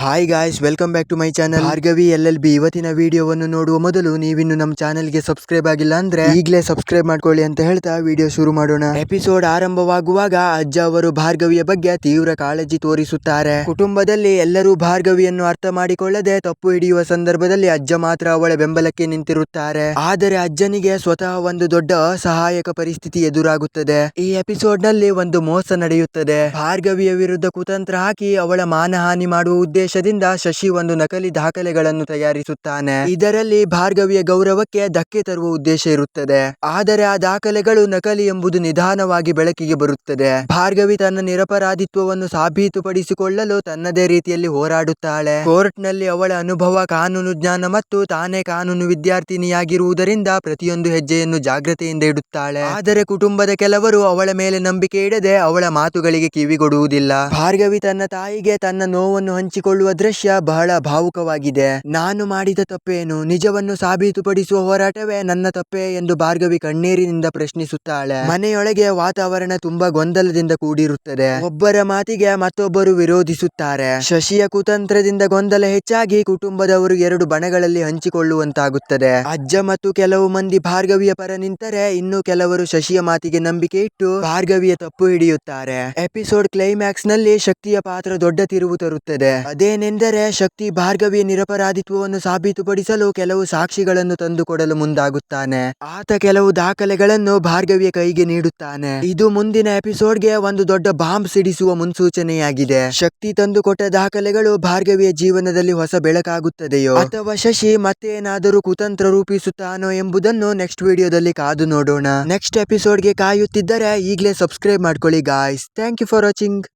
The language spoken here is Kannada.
Hi guys welcome back to my channel Bhargavi L L B ಇವತ್ತಿನ ವಿಡಿಯೋವನ್ನು ನೋಡುವ ಮೊದಲು ನೀವಿನ್ನು ನಮ್ಮ ಚಾನಲ್ಗೆ ಸಬ್ಸ್ಕ್ರೈಬ್ ಆಗಿಲ್ಲ ಅಂದ್ರೆ ಈಗಲೇ ಸಬ್ಸ್ಕ್ರೈಬ್ ಮಾಡ್ಕೊಳ್ಳಿ ಅಂತ ಹೇಳ್ತಾ ವಿಡಿಯೋ ಶುರು ಮಾಡೋಣ. ಎಪಿಸೋಡ್ ಆರಂಭವಾಗುವಾಗ ಅಜ್ಜ ಅವರು ಭಾರ್ಗವಿಯ ಬಗ್ಗೆ ತೀವ್ರ ಕಾಳಜಿ ತೋರಿಸುತ್ತಾರೆ. ಕುಟುಂಬದಲ್ಲಿ ಎಲ್ಲರೂ ಭಾರ್ಗವಿಯನ್ನು ಅರ್ಥ ಮಾಡಿಕೊಳ್ಳದೆ ತಪ್ಪು ಹಿಡಿಯುವ ಸಂದರ್ಭದಲ್ಲಿ ಅಜ್ಜ ಮಾತ್ರ ಅವಳ ಬೆಂಬಲಕ್ಕೆ ನಿಂತಿರುತ್ತಾರೆ. ಆದರೆ ಅಜ್ಜನಿಗೆ ಸ್ವತಃ ಒಂದು ದೊಡ್ಡ ಅಸಹಾಯಕ ಪರಿಸ್ಥಿತಿ ಎದುರಾಗುತ್ತದೆ. ಈ ಎಪಿಸೋಡ್ನಲ್ಲಿ ಒಂದು ಮೋಸ ನಡೆಯುತ್ತದೆ. ಭಾರ್ಗವಿಯ ವಿರುದ್ಧ ಕುತಂತ್ರ ಹಾಕಿ ಅವಳ ಮಾನಹಾನಿ ಮಾಡುವ ಉದ್ದೇಶದಿಂದ ಶಶಿ ಒಂದು ನಕಲಿ ದಾಖಲೆಗಳನ್ನು ತಯಾರಿಸುತ್ತಾನೆ. ಇದರಲ್ಲಿ ಭಾರ್ಗವಿಯ ಗೌರವಕ್ಕೆ ಧಕ್ಕೆ ತರುವ ಉದ್ದೇಶ ಇರುತ್ತದೆ. ಆದರೆ ಆ ದಾಖಲೆಗಳು ನಕಲಿ ಎಂಬುದು ನಿಧಾನವಾಗಿ ಬೆಳಕಿಗೆ ಬರುತ್ತದೆ. ಭಾರ್ಗವಿ ತನ್ನ ನಿರಪರಾಧಿತ್ವವನ್ನು ಸಾಬೀತುಪಡಿಸಿಕೊಳ್ಳಲು ತನ್ನದೇ ರೀತಿಯಲ್ಲಿ ಹೋರಾಡುತ್ತಾಳೆ. ಕೋರ್ಟ್ನಲ್ಲಿ ಅವಳ ಅನುಭವ ಕಾನೂನು ಜ್ಞಾನ ಮತ್ತು ತಾನೇ ಕಾನೂನು ವಿದ್ಯಾರ್ಥಿನಿಯಾಗಿರುವುದರಿಂದ ಪ್ರತಿಯೊಂದು ಹೆಜ್ಜೆಯನ್ನು ಜಾಗ್ರತೆಯಿಂದ ಇಡುತ್ತಾಳೆ. ಆದರೆ ಕುಟುಂಬದ ಕೆಲವರು ಅವಳ ಮೇಲೆ ನಂಬಿಕೆ ಇಡದೆ ಅವಳ ಮಾತುಗಳಿಗೆ ಕಿವಿಗೊಡುವುದಿಲ್ಲ. ಭಾರ್ಗವಿ ತನ್ನ ತಾಯಿಗೆ ತನ್ನ ನೋವನ್ನು ಹಂಚಿಕೊಳ್ಳುವ ದೃಶ್ಯ ಬಹಳ ಭಾವುಕವಾಗಿದೆ. ನಾನು ಮಾಡಿದ ತಪ್ಪೇನು? ನಿಜವನ್ನು ಸಾಬೀತುಪಡಿಸುವ ಹೋರಾಟವೇ ನನ್ನ ತಪ್ಪೇ ಎಂದು ಭಾರ್ಗವಿ ಕಣ್ಣೀರಿನಿಂದ ಪ್ರಶ್ನಿಸುತ್ತಾಳೆ. ಮನೆಯೊಳಗೆ ವಾತಾವರಣ ತುಂಬಾ ಗೊಂದಲದಿಂದ ಕೂಡಿರುತ್ತದೆ. ಒಬ್ಬರ ಮಾತಿಗೆ ಮತ್ತೊಬ್ಬರು ವಿರೋಧಿಸುತ್ತಾರೆ. ಶಶಿಯ ಕುತಂತ್ರದಿಂದ ಗೊಂದಲ ಹೆಚ್ಚಾಗಿ ಕುಟುಂಬದವರು ಎರಡು ಬಣಗಳಲ್ಲಿ ಹಂಚಿಕೊಳ್ಳುವಂತಾಗುತ್ತದೆ. ಅಜ್ಜ ಮತ್ತು ಕೆಲವು ಮಂದಿ ಭಾರ್ಗವಿಯ ಪರ ನಿಂತರೆ ಇನ್ನು ಕೆಲವರು ಶಶಿಯ ಮಾತಿಗೆ ನಂಬಿಕೆ ಇಟ್ಟು ಭಾರ್ಗವಿಯ ತಪ್ಪು ಹಿಡಿಯುತ್ತಾರೆ. ಎಪಿಸೋಡ್ ಕ್ಲೈಮ್ಯಾಕ್ಸ್ನಲ್ಲಿ ಶಕ್ತಿಯ ಪಾತ್ರ ದೊಡ್ಡ ತಿರುವು ತರುತ್ತದೆ. ಅದೇನೆಂದರೆ ಶಕ್ತಿ ಭಾರ್ಗವಿಯ ನಿರಪರಾಧಿತ್ವವನ್ನು ಸಾಬೀತುಪಡಿಸಲು ಕೆಲವು ಸಾಕ್ಷಿಗಳನ್ನು ತಂದುಕೊಡಲು ಮುಂದಾಗುತ್ತಾನೆ. ಆತ ಕೆಲವು ದಾಖಲೆಗಳನ್ನು ಭಾರ್ಗವಿಯ ಕೈಗೆ ನೀಡುತ್ತಾನೆ. ಇದು ಮುಂದಿನ ಎಪಿಸೋಡ್ಗೆ ಒಂದು ದೊಡ್ಡ ಬಾಂಬ್ ಸಿಡಿಸುವ ಮುನ್ಸೂಚನೆಯಾಗಿದೆ. ಶಕ್ತಿ ತಂದುಕೊಟ್ಟ ದಾಖಲೆಗಳು ಭಾರ್ಗವಿಯ ಜೀವನದಲ್ಲಿ ಹೊಸ ಬೆಳಕಾಗುತ್ತದೆಯೋ? ಅಥವಾ ಶಶಿ ಮತ್ತೇನಾದರೂ ಕುತಂತ್ರ ರೂಪಿಸುತ್ತಾನೋ ಎಂಬುದನ್ನು ನೆಕ್ಸ್ಟ್ ವಿಡಿಯೋದಲ್ಲಿ ಕಾದು ನೋಡೋಣ. ನೆಕ್ಸ್ಟ್ ಎಪಿಸೋಡ್ಗೆ ಕಾಯುತ್ತಿದ್ದರೆ ಈಗಲೇ ಸಬ್ಸ್ಕ್ರೈಬ್ ಮಾಡ್ಕೊಳ್ಳಿ guys thank you for watching